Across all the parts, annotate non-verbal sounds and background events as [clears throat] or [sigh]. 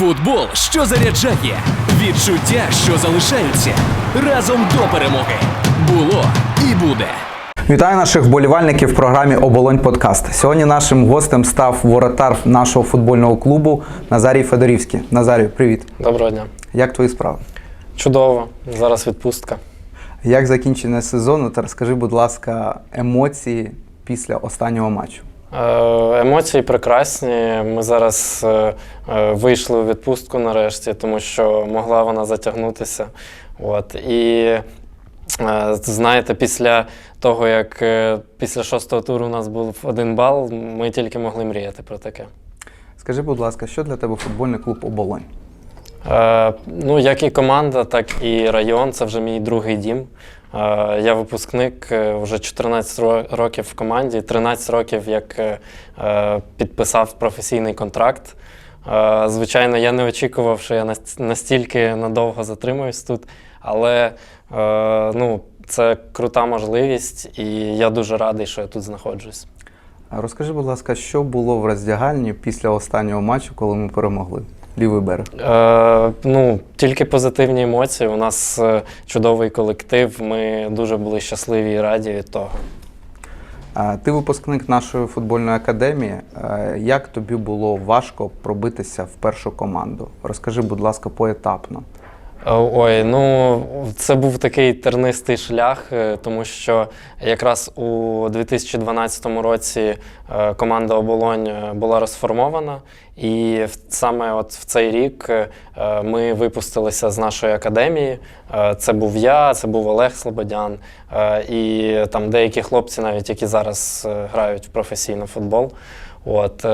Футбол, що заряджає, відчуття, що залишаються разом до перемоги. Було і буде. Вітаю наших вболівальників в програмі Оболонь Подкаст. Сьогодні нашим гостем став воротар нашого футбольного клубу Назарій Федорівський. Назарій, привіт. Доброго дня. Як твої справи? Чудово. Зараз відпустка. Як закінчення сезону? Та розкажи, будь ласка, емоції після останнього матчу. Е, Емоції прекрасні. Ми зараз е, е, вийшли у відпустку нарешті, тому що могла вона затягнутися. От. І знаєте, після того, як після шостого туру у нас був один бал, ми тільки могли мріяти про таке. Скажи, будь ласка, що для тебе футбольний клуб Оболонь? Е, ну, як і команда, так і район це вже мій другий дім. Е, я випускник е, вже 14 років в команді, 13 років як е, е, підписав професійний контракт. Е, звичайно, я не очікував, що я настільки надовго затримуюсь тут, але е, ну, це крута можливість, і я дуже радий, що я тут знаходжусь. Розкажи, будь ласка, що було в роздягальні після останнього матчу, коли ми перемогли? Лівий берег. Е, ну, тільки позитивні емоції. У нас е, чудовий колектив. Ми дуже були щасливі і раді від того. А, Ти випускник нашої футбольної академії. Е, Як тобі було важко пробитися в першу команду? Розкажи, будь ласка, поетапно. Е, Ой, ну це був такий тернистий шлях, е, тому що якраз у 2012 році е, команда Оболонь була розформована, і саме от в цей рік ми випустилися з нашої академії. Це був я, це був Олег Слободян, і там деякі хлопці, навіть які зараз грають в професійний футбол. От,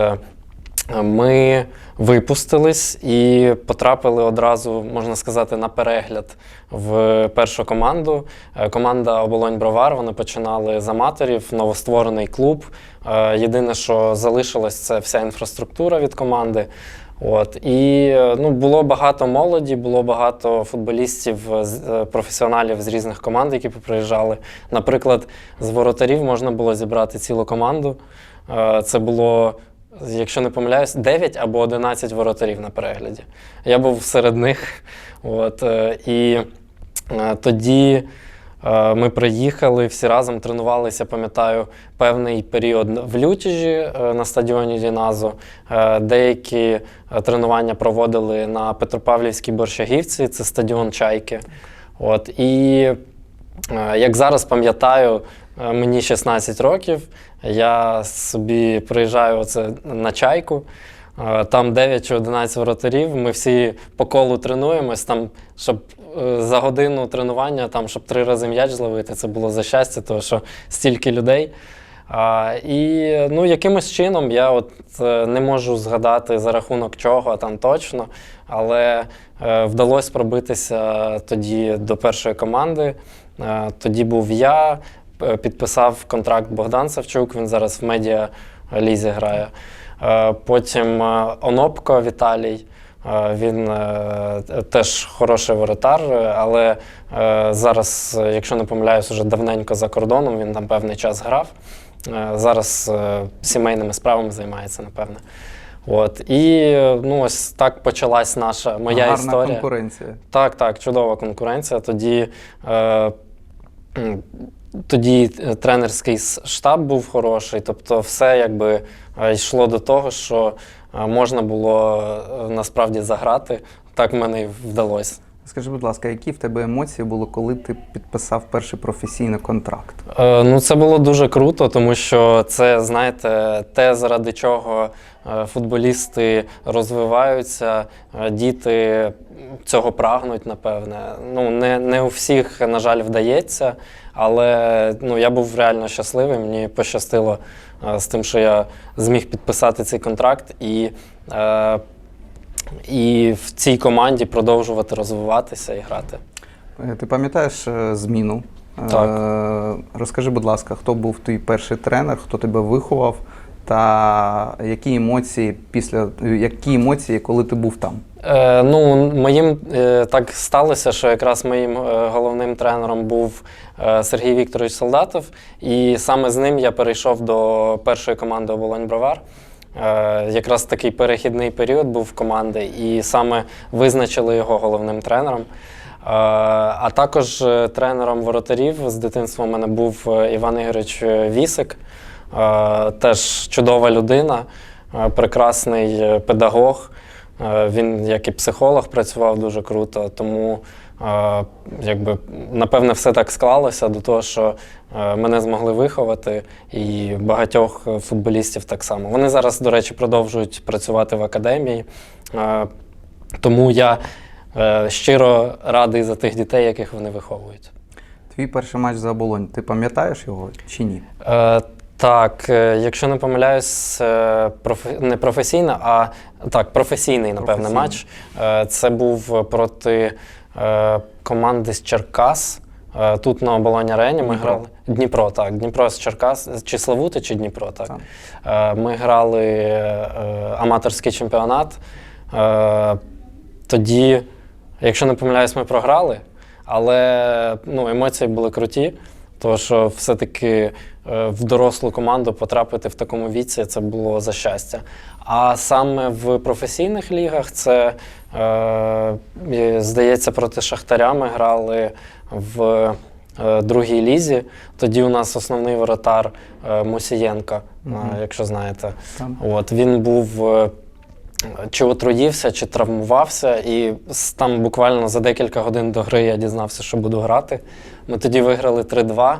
ми випустились і потрапили одразу, можна сказати, на перегляд в першу команду. Е, Команда Оболонь Бровар. Вони починали з аматорів, новостворений клуб. Е, Єдине, що залишилось, це вся інфраструктура від команди. От і е, ну було багато молоді, було багато футболістів, професіоналів з різних команд, які приїжджали. Наприклад, з воротарів можна було зібрати цілу команду. Це було, якщо не помиляюсь, 9 або 11 воротарів на перегляді. Я був серед них. От, е, і е, тоді е, ми приїхали, всі разом тренувалися, пам'ятаю, певний період в Лютіжі на стадіоні Діназу. Е, Деякі тренування проводили на Петропавлівській Борщагівці, це стадіон Чайки. От, і Як зараз пам'ятаю, мені 16 років, я собі приїжджаю оце на чайку. Там 9 чи 11 воротарів. Ми всі по колу тренуємось, там, щоб е, за годину тренування, там, щоб три рази м'яч зловити, це було за щастя, тому що стільки людей. І ну, якимось чином я от е, не можу згадати за рахунок чого там точно, але е, вдалося пробитися тоді до першої команди. Тоді був я, підписав контракт Богдан Савчук, він зараз в медіа лізі грає. Е, потім е, Онопко Віталій. Е, Він е, теж хороший воротар, е, але е, зараз, е, якщо не помиляюсь, уже давненько за кордоном, він там певний час грав. Е, Зараз е, сімейними справами займається, напевне. От. І е, ну, ось так почалась наша моя Гарна історія. конкуренція. Так, так, чудова конкуренція. Тоді, е, тоді е, тренерський штаб був хороший, тобто все якби е, йшло до того, що е, можна було насправді заграти. Так мене і вдалося. Скажи, будь ласка, які в тебе емоції були, коли ти підписав перший професійний контракт? Е, Ну, це було дуже круто, тому що це, знаєте, те, заради чого футболісти розвиваються, діти цього прагнуть, напевне. Ну, не, не у всіх, на жаль, вдається, але ну, я був реально щасливий. Мені пощастило е, з тим, що я зміг підписати цей контракт і. е, І в цій команді продовжувати розвиватися і грати. Е, Ти пам'ятаєш зміну? Так. Розкажи, будь ласка, хто був твій перший тренер, хто тебе виховав, та які емоції після які емоції, коли ти був там? Е, ну, моїм е, так сталося, що якраз моїм е, головним тренером був е, Сергій Вікторович Солдатов, і саме з ним я перейшов до першої команди Оболонь Бровар. Якраз такий перехідний період був в команди, і саме визначили його головним тренером. А також тренером воротарів з дитинства у мене був Іван Ігорович Вісик, теж чудова людина, прекрасний педагог. Е, Він, як і психолог, працював дуже круто, тому е, якби, напевне все так склалося до того, що е, мене змогли виховати, і багатьох футболістів так само. Вони зараз, до речі, продовжують працювати в академії. Тому я щиро радий за тих дітей, яких вони виховують. Твій перший матч за оболонь, ти пам'ятаєш його чи ні? Так, е, якщо не помиляюсь, е, не професійно, а так, професійний, напевне, матч. Е, Це був проти команди з Черкас. Тут на оболоні арені ми Дніпро. грали. Дніпро, так. Дніпро з Черкас. Чи Славути, чи Дніпро, так. Так. Ми грали аматорський чемпіонат. Тоді, якщо не помиляюсь, ми програли, але ну, емоції були круті. Тому що все-таки е, в дорослу команду потрапити в такому віці це було за щастя. А саме в професійних лігах це, е, здається, проти Шахтаря ми грали в е, другій лізі. Тоді у нас основний воротар Мусієнка, якщо знаєте. От, він був чи отруївся, чи травмувався, і там буквально за декілька годин до гри я дізнався, що буду грати. Ми тоді виграли 3-2.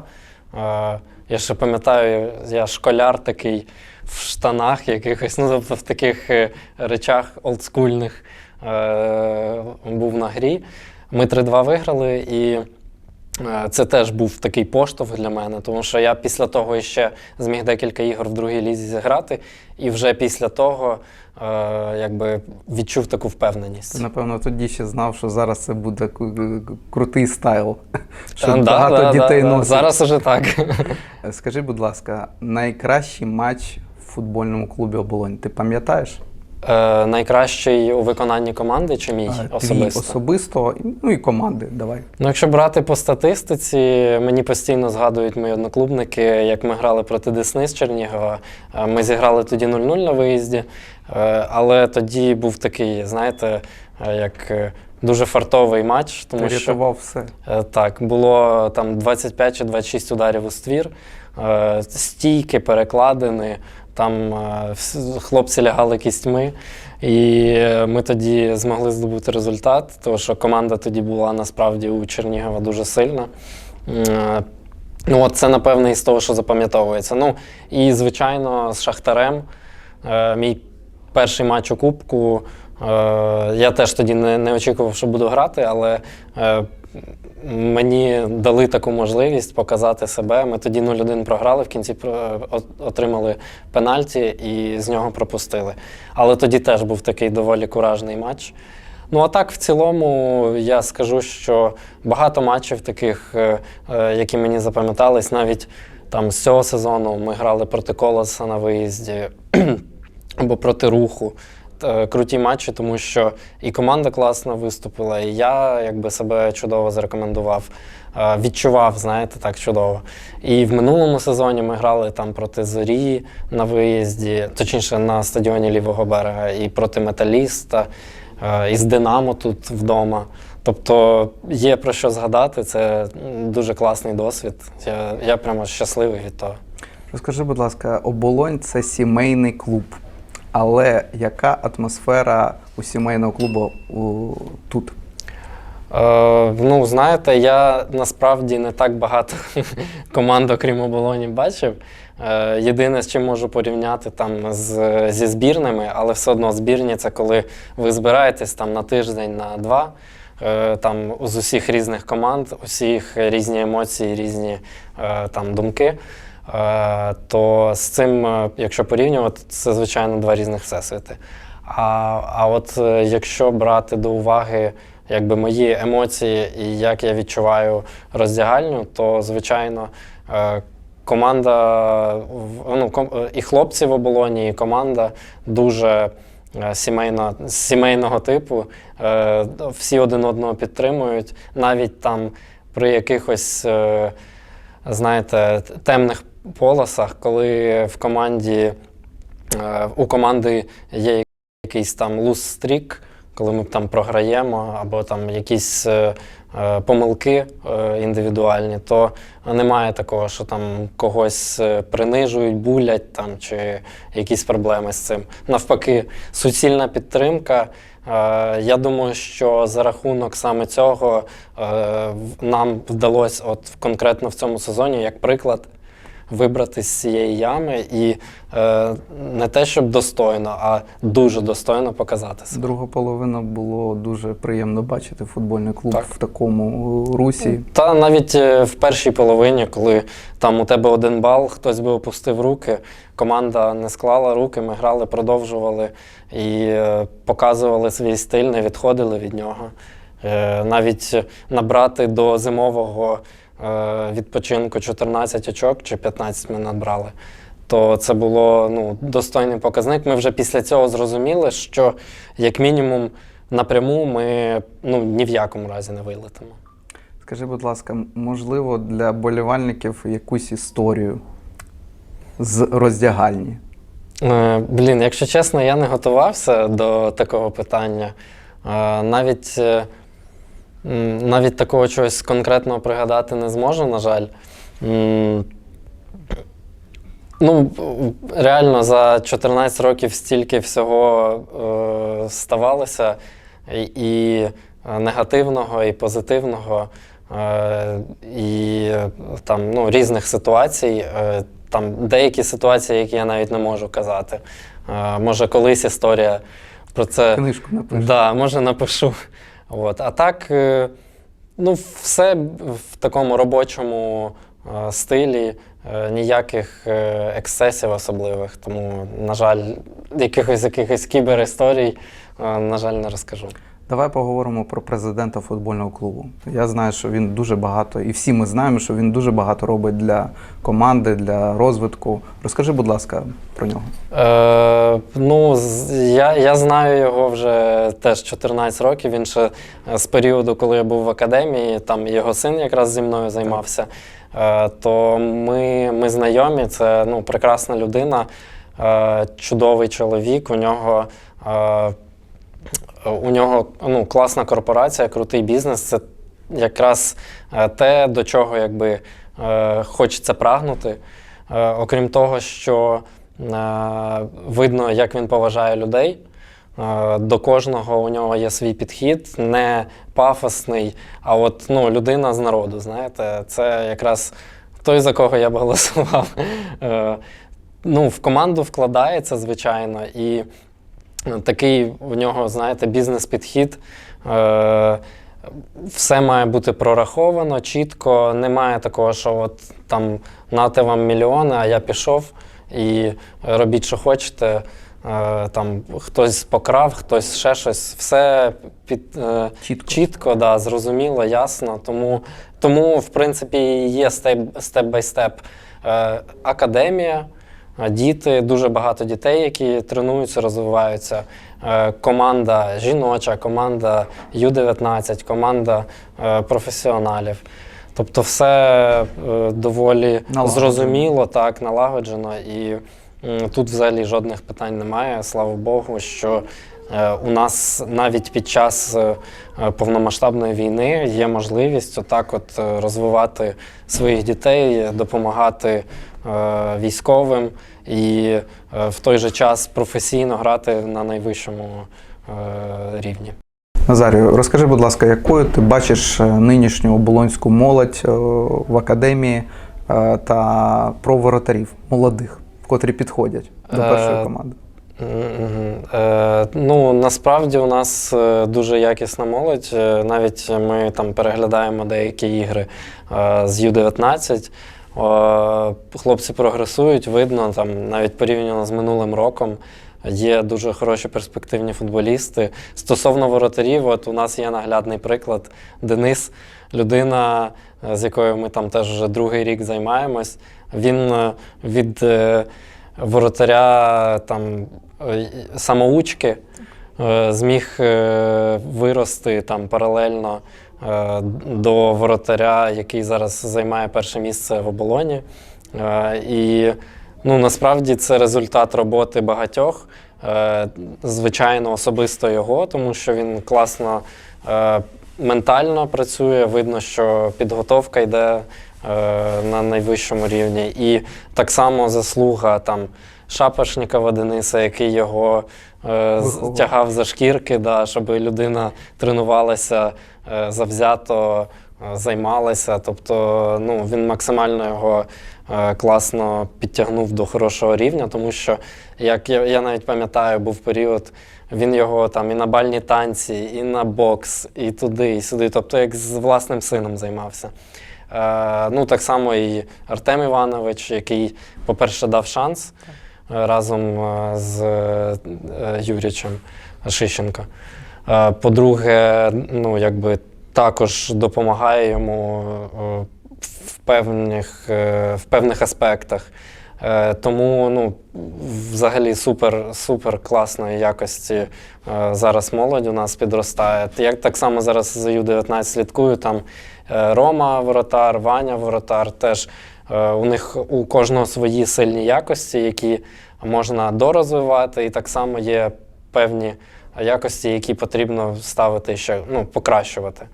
Е, Я ще пам'ятаю, я школяр такий в штанах якихось, ну тобто в таких е, речах олдскульних е, був на грі. Ми 3-2 виграли, і це теж був такий поштовх для мене, тому що я після того ще зміг декілька ігор в другій лізі зіграти, і вже після того е, якби відчув таку впевненість. Ти, напевно, тоді ще знав, що зараз це буде крутий стайл. Що да, багато да, дітей да, носять. Зараз уже так. Скажи, будь ласка, найкращий матч в футбольному клубі оболонь. Ти пам'ятаєш? Е, найкращий у виконанні команди чи мій А, Твій особисто? особисто, ну і команди. Давай. Ну, якщо брати по статистиці, мені постійно згадують мої одноклубники, як ми грали проти Десни з Чернігова. Е, Ми зіграли тоді 0-0 на виїзді, е, але тоді був такий, знаєте, е, як е, дуже фартовий матч, Ти тому що рятував все. Е, Так, було там 25 чи 26 ударів у ствір, е, стійки, перекладини, там е, хлопці лягали кістьми. І ми тоді змогли здобути результат, тому що команда тоді була насправді у Чернігова дуже сильна. Е, Ну, от це, напевне, із того, що запам'ятовується. Ну, і, звичайно, з Шахтарем. Е, мій перший матч у Кубку. Я теж тоді не, не очікував, що буду грати, але мені дали таку можливість показати себе. Ми тоді 0-1 програли, в кінці отримали пенальті і з нього пропустили. Але тоді теж був такий доволі куражний матч. Ну, а так, в цілому, я скажу, що багато матчів таких, е, е, які мені запам'ятались, навіть там з цього сезону ми грали проти Колоса на виїзді [clears throat] або проти руху. Е, Круті матчі, тому що і команда класно виступила, і я якби себе чудово зарекомендував. Е, Відчував, знаєте, так чудово. І в минулому сезоні ми грали там проти Зорі на виїзді, точніше на стадіоні Лівого берега, і проти Металіста, е, і з Динамо тут вдома. Тобто є про що згадати, це дуже класний досвід. Я, я прямо щасливий від того. Розкажи, будь ласка, оболонь це сімейний клуб. Але яка атмосфера у сімейного клубу у, тут? Е, ну, знаєте, я насправді не так багато [laughs] команд, окрім оболоні, бачив. Е, єдине, з чим можу порівняти там з, зі збірними, але все одно збірні це коли ви збираєтесь там на тиждень, на два. е, Там з усіх різних команд, усіх різні емоції, різні е, там думки. Е, То з цим, е, якщо порівнювати, це звичайно два різних всесвіти. А, а от е, якщо брати до уваги якби мої емоції і як я відчуваю роздягальню, то звичайно команда ну, і хлопці в оболоні, і команда дуже сімейна, сімейного типу. Всі один одного підтримують, навіть там при якихось. Знаєте, темних полосах, коли в команді е, у команди є якийсь там луз-стрік, коли ми там програємо, або там якісь е, е, помилки індивідуальні, то немає такого, що там когось принижують, булять там, чи якісь проблеми з цим. Навпаки, суцільна підтримка. Я думаю, що за рахунок саме цього нам вдалося, от конкретно в цьому сезоні, як приклад, вибрати з цієї ями і е, не те, щоб достойно, а дуже достойно показати себе. Друга половина було дуже приємно бачити футбольний клуб Так. в такому русі. Та навіть е, в першій половині, коли там у тебе один бал, хтось би опустив руки, команда не склала руки, ми грали, продовжували і е, показували свій стиль, не відходили від нього. Е, Навіть набрати до зимового е, відпочинку 14 очок чи 15 ми набрали. То це було ну, достойний показник. Ми вже після цього зрозуміли, що як мінімум напряму ми ну, ні в якому разі не вилетимо. Скажи, будь ласка, можливо, для болівальників якусь історію з роздягальні? Е, Блін, якщо чесно, я не готувався до такого питання. Е, Навіть, е, навіть такого чогось конкретного пригадати не зможу, на жаль. Ну, реально за 14 років стільки всього е, ставалося і, негативного, і позитивного, е, і там ну, різних ситуацій. Е, там деякі ситуації, які я навіть не можу казати. Е, може, колись історія про це. Книжку напишеш. Да, може напишу. От. А так, е, ну, все в такому робочому е, стилі, е, ніяких ексцесів особливих. Тому, на жаль, якихось якихось кіберісторій, на жаль, не розкажу. Давай поговоримо про президента футбольного клубу. Я знаю, що він дуже багато, і всі ми знаємо, що він дуже багато робить для команди, для розвитку. Розкажи, будь ласка, про нього. Е, ну, я, я знаю його вже теж 14 років. Він ще е, з періоду, коли я був в академії, там його син якраз зі мною займався. Е, то ми, ми знайомі, це ну, прекрасна людина, е, чудовий чоловік. У нього, е, у нього ну, класна корпорація, крутий бізнес. Це якраз е, те, до чого якби, е, хочеться прагнути. Е, Окрім того, що видно, як він поважає людей. До кожного у нього є свій підхід, не пафосний, а от ну, людина з народу. Знаєте, це якраз той, за кого я б голосував. Ну, в команду вкладається, звичайно, і такий у нього, знаєте, бізнес-підхід. Е, все має бути прораховано, чітко. Немає такого, що от там нате вам мільйони, а я пішов і робіть, що хочете. Е, Там хтось покрав, хтось ще щось. Все під, е, Чітко. чітко да, зрозуміло, ясно. Тому, тому в принципі, є степ, степ-бай-степ е, академія, е, діти, дуже багато дітей, які тренуються, розвиваються. Е, команда жіноча, команда Ю-19, команда е, професіоналів. Тобто все е, доволі Налагоджено. зрозуміло, так, налагоджено. І тут взагалі жодних питань немає. Слава Богу, що у нас навіть під час повномасштабної війни є можливість отак от розвивати своїх дітей, допомагати військовим і е, в той же час професійно грати на найвищому е, рівні. Назарію, розкажи, будь ласка, якою ти бачиш е, нинішню оболонську молодь е, в академії е, та про воротарів молодих, котрі підходять до Е, першої команди? Е, ну, насправді у нас е, дуже якісна молодь. Е, Навіть ми там переглядаємо деякі ігри е, з Ю-19. Хлопці прогресують, видно, там, навіть порівняно з минулим роком. Є дуже хороші перспективні футболісти. Стосовно воротарів, от у нас є наглядний приклад. Денис, людина, е, з якою ми там теж вже другий рік займаємось. Він е, від е, воротаря там самоучки зміг вирости там паралельно до воротаря, який зараз займає перше місце в оболоні. Е, І ну насправді це результат роботи багатьох. Е, звичайно, особисто його, тому що він класно е, ментально працює. Видно, що підготовка йде е, на найвищому рівні. І так само заслуга там Шапошнікова Дениса, який його е, тягав за шкірки, да, щоб людина тренувалася е, завзято, е, займалася. Тобто ну, він максимально його класно підтягнув до хорошого рівня, тому що, як я, я навіть пам'ятаю, був період. Він його там і на бальні танці, і на бокс, і туди, і сюди. Тобто, як з власним сином займався. Е, ну, так само і Артем Іванович, який, по-перше, дав шанс разом е, з е, Юрічем Шищенко. Е, по-друге, ну, якби також допомагає йому в певних, в певних аспектах. Тому ну, взагалі супер, супер класної якості зараз молодь у нас підростає. Я так само зараз за Ю-19 слідкую. Там Рома Воротар, Ваня Воротар теж у них у кожного свої сильні якості, які можна дорозвивати, і так само є певні якості, які потрібно ставити ще ну, покращувати.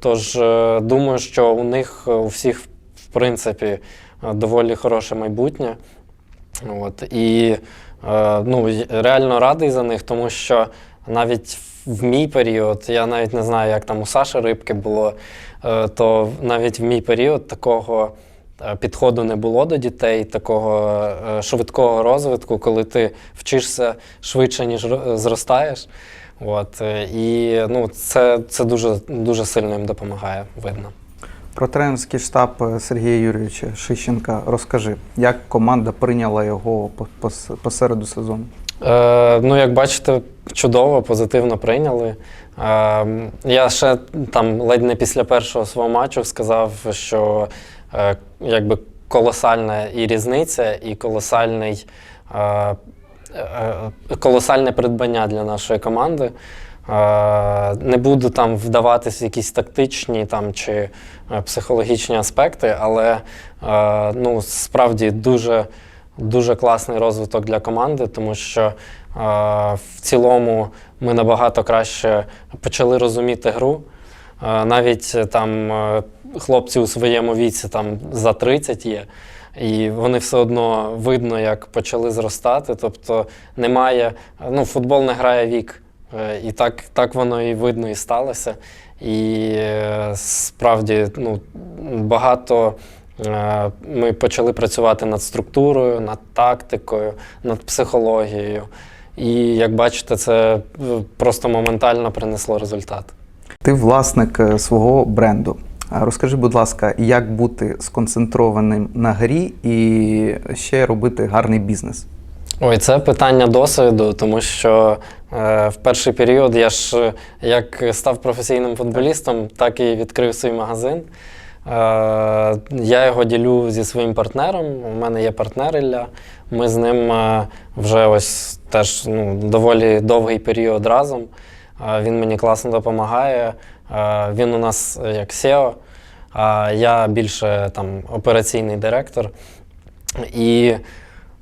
Тож е, думаю, що у них е, у всіх, в принципі, е, доволі хороше майбутнє. От, і е, ну, реально радий за них, тому що навіть в мій період, я навіть не знаю, як там у Саші Рибки було, е, то навіть в мій період такого е, підходу не було до дітей, такого е, швидкого розвитку, коли ти вчишся швидше, ніж зростаєш. От, е, і ну, це, це дуже, дуже сильно їм допомагає, видно. Про тренерський штаб е, Сергія Юрійовича Шищенка розкажи, як команда прийняла його посереду сезону? Е, ну, як бачите, чудово, позитивно прийняли. Е, я ще там ледь не після першого свого матчу сказав, що е, якби колосальна і різниця, і колосальний, е, е, колосальне придбання для нашої команди. Е, Не буду там вдаватись в якісь тактичні там, чи е, психологічні аспекти, але е, ну, справді дуже, дуже класний розвиток для команди, тому що е, в цілому ми набагато краще почали розуміти гру. Навіть е, там е, хлопці у своєму віці там за 30 є, і вони все одно видно, як почали зростати. Тобто немає, ну, футбол не грає вік. Е, І так, так воно і видно і сталося. І справді ну, багато ми почали працювати над структурою, над тактикою, над психологією. І як бачите, це просто моментально принесло результат. Ти власник е, свого бренду. Розкажи, будь ласка, як бути сконцентрованим на грі і ще робити гарний бізнес? Ой, це питання досвіду, тому що е, в перший період я ж е, як став професійним футболістом, так і відкрив свій магазин. Е, я його ділю зі своїм партнером. У мене є партнер Ілля. Ми з ним е, вже ось теж ну, доволі довгий період разом. Він мені класно допомагає. Він у нас як SEO, а я більше там операційний директор. І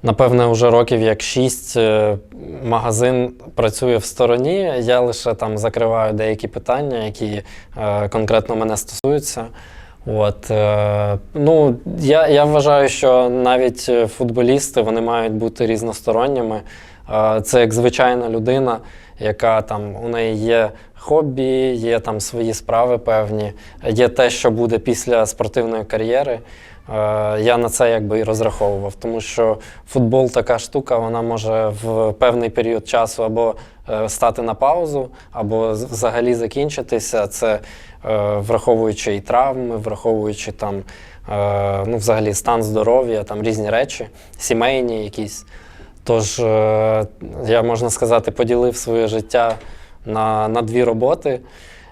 Напевне, вже років як шість е, магазин працює в стороні. Я лише там закриваю деякі питання, які е, конкретно мене стосуються. От, е, ну, я, я вважаю, що навіть футболісти вони мають бути різносторонніми. Це як звичайна людина, яка там у неї є хобі, є там свої справи певні, є те, що буде після спортивної кар'єри. Е, Я на це якби і розраховував, тому що футбол така штука, вона може в певний період часу або е, стати на паузу, або взагалі закінчитися. Це е, враховуючи і травми, враховуючи там ну, взагалі стан здоров'я, там різні речі, сімейні якісь. Тож е, я можна сказати, поділив своє життя на, на дві роботи.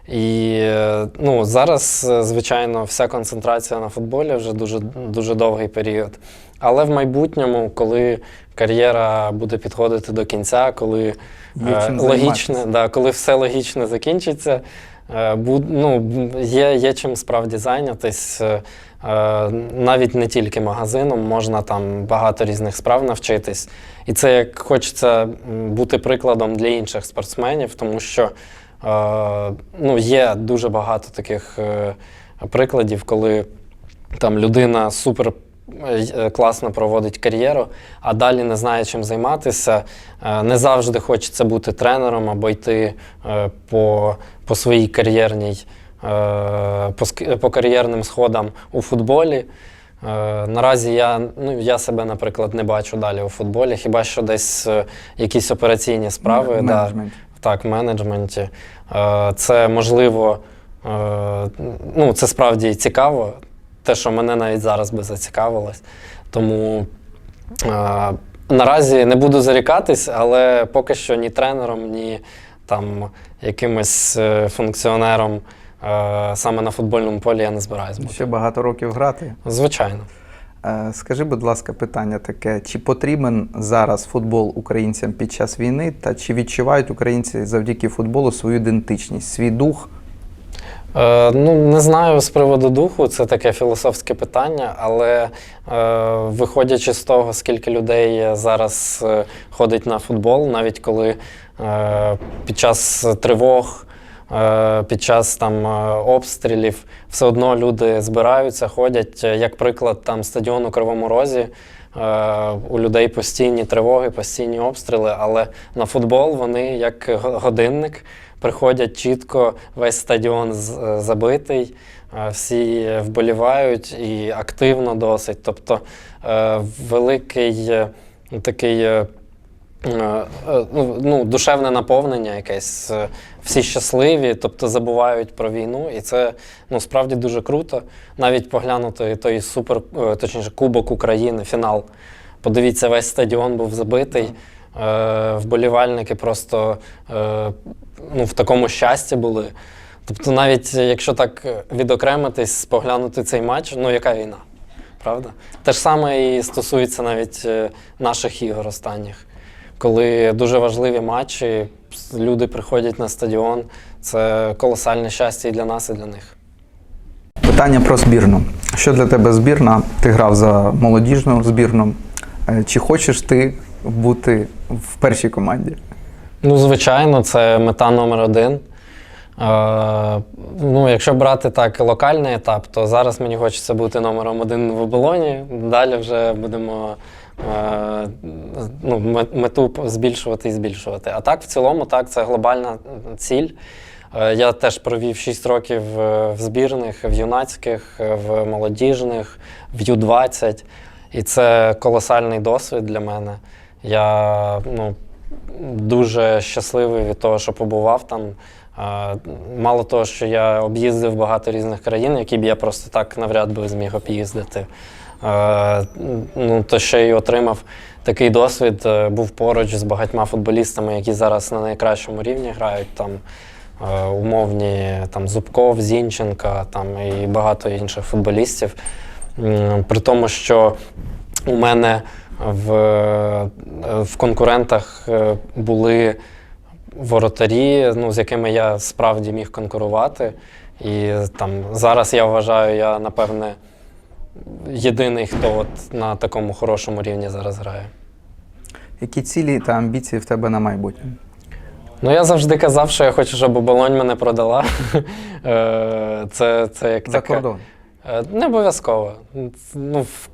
І е, ну, зараз, е, звичайно, вся концентрація на футболі вже дуже, дуже довгий період. Але в майбутньому, коли кар'єра буде підходити до кінця, коли е, логічне, да, коли все логічно закінчиться, ну, є, є чим справді зайнятись. Е, е, навіть не тільки магазином, можна там багато різних справ навчитись. І це як хочеться бути прикладом для інших спортсменів, тому що е, ну, є дуже багато таких е, прикладів, коли там людина супер е, класно проводить кар'єру, а далі не знає, чим займатися. Е, Не завжди хочеться бути тренером або йти е, по, по своїй кар'єрній, е, по, по кар'єрним сходам у футболі. Е, Наразі я, ну, я себе, наприклад, не бачу далі у футболі, хіба що десь е, якісь операційні справи. В да, так, в менеджменті. Е, Це можливо, е, ну, це справді цікаво, те, що мене навіть зараз би зацікавилось. Тому е, наразі не буду зарікатись, але поки що ні тренером, ні там якимось е, функціонером е, саме на футбольному полі я не збираюсь бути. Ще багато років грати. Звичайно. Е, Скажи, будь ласка, питання таке: чи потрібен зараз футбол українцям під час війни, та чи відчувають українці завдяки футболу свою ідентичність, свій дух? Е, ну, не знаю з приводу духу, це таке філософське питання, але е, виходячи з того, скільки людей зараз е, ходить на футбол, навіть коли під час тривог, під час там обстрілів, все одно люди збираються, ходять. Як приклад, там стадіон у Кривому Розі. У людей постійні тривоги, постійні обстріли, але на футбол вони як годинник приходять чітко, весь стадіон е, забитий, е, всі вболівають і активно досить. Тобто е, великий такий. Ну, ну, душевне наповнення якесь. Всі щасливі, тобто забувають про війну, і це ну, справді дуже круто. Навіть поглянути той супер, точніше, Кубок України, фінал. Подивіться, весь стадіон був забитий. Вболівальники просто ну, в такому щасті були. Тобто, навіть якщо так відокремитись, поглянути цей матч, ну яка війна? Правда? Те ж саме і стосується навіть е, наших ігор останніх. Коли дуже важливі матчі, люди приходять на стадіон, це колосальне щастя і для нас, і для них. Питання про збірну. Що для тебе збірна? Ти грав за молодіжну збірну. Е, Чи хочеш ти бути в першій команді? Ну, звичайно, це мета номер один. Е, ну, якщо брати так локальний етап, то зараз мені хочеться бути номером один в оболоні. Далі вже будемо е, ну, мету збільшувати і збільшувати. А так, в цілому, так, це глобальна ціль. Е, Я теж провів 6 років е, в збірних, в юнацьких, е, в молодіжних, в Ю-20. І це колосальний досвід для мене. Я ну, дуже щасливий від того, що побував там. Мало того, що я об'їздив багато різних країн, які б я просто так навряд би зміг об'їздити. Ну, то ще й отримав такий досвід, е, був поруч з багатьма футболістами, які зараз на найкращому рівні грають. Там е, умовні там, Зубков, Зінченка там, і багато інших футболістів. При тому, що у мене в, е, в конкурентах е, були воротарі, ну, з якими я справді міг конкурувати. І там зараз я вважаю, я напевне єдиний, хто от на такому хорошому рівні зараз грає. Які цілі та амбіції в тебе на майбутнє? Ну, я завжди казав, що я хочу, щоб оболонь мене продала. [laughs] Е, Це, це як За таке- кордон. Не обов'язково. Ну, в,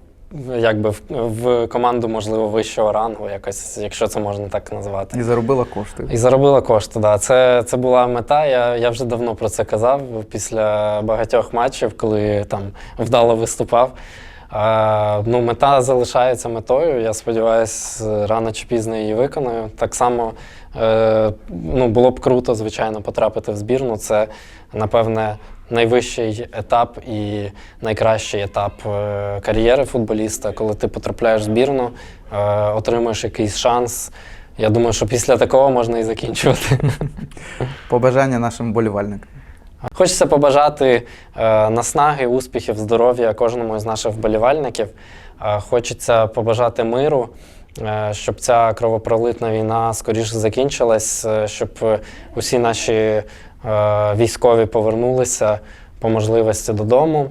якби в, в команду, можливо, вищого рангу, якось, якщо це можна так назвати. І заробила кошти. І заробила кошти, да. Це, це була мета. Я, я вже давно про це казав після багатьох матчів, коли там вдало виступав. А, ну, мета залишається метою. Я сподіваюся, рано чи пізно її виконаю. Так само е, ну, було б круто, звичайно, потрапити в збірну. Це, напевне, найвищий етап і найкращий етап е, кар'єри футболіста, коли ти потрапляєш в збірну, е, отримуєш якийсь шанс. Я думаю, що після такого можна і закінчувати. [laughs] Побажання нашим болівальникам. Хочеться побажати е, наснаги, успіхів, здоров'я кожному із наших вболівальників. Хочеться побажати миру щоб ця кровопролитна війна скоріше закінчилась, е, щоб е, усі наші е, військові повернулися по можливості додому,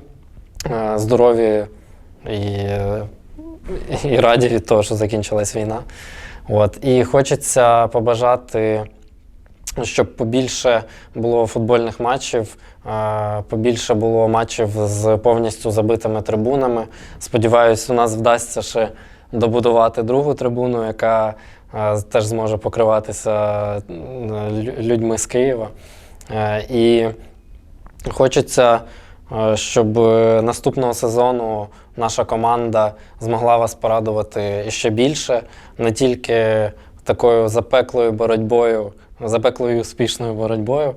е, здорові і, е, і раді від того, що закінчилась війна. От. І хочеться побажати щоб побільше було футбольних матчів, е, побільше було матчів з повністю забитими трибунами. Сподіваюсь, у нас вдасться ще добудувати другу трибуну, яка е, теж зможе покриватися е, людьми з Києва. Е, І хочеться, щоб наступного сезону наша команда змогла вас порадувати іще більше, не тільки такою запеклою боротьбою, запеклою успішною боротьбою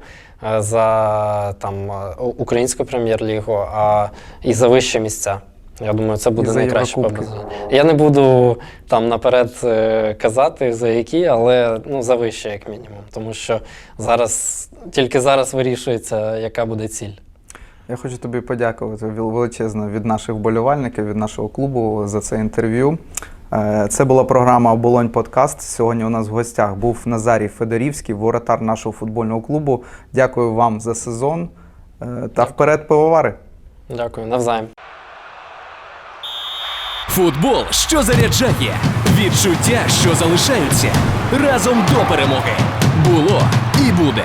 за там, українську прем'єр-лігу, а і за вищі місця. Я думаю, це буде найкраще Єврокубки. Я не буду там наперед е, казати за які, але ну, за вище, як мінімум. Тому що зараз тільки зараз вирішується, яка буде ціль. Я хочу тобі подякувати величезно від наших вболівальників, від нашого клубу за це інтерв'ю. Е, Це була програма Оболонь Подкаст. Сьогодні у нас в гостях був Назарій Федорівський, воротар нашого футбольного клубу. Дякую вам за сезон е, та вперед пивовари! Дякую, навзаєм. Футбол, що заряджає, відчуття, що залишаються разом до перемоги. Було і буде.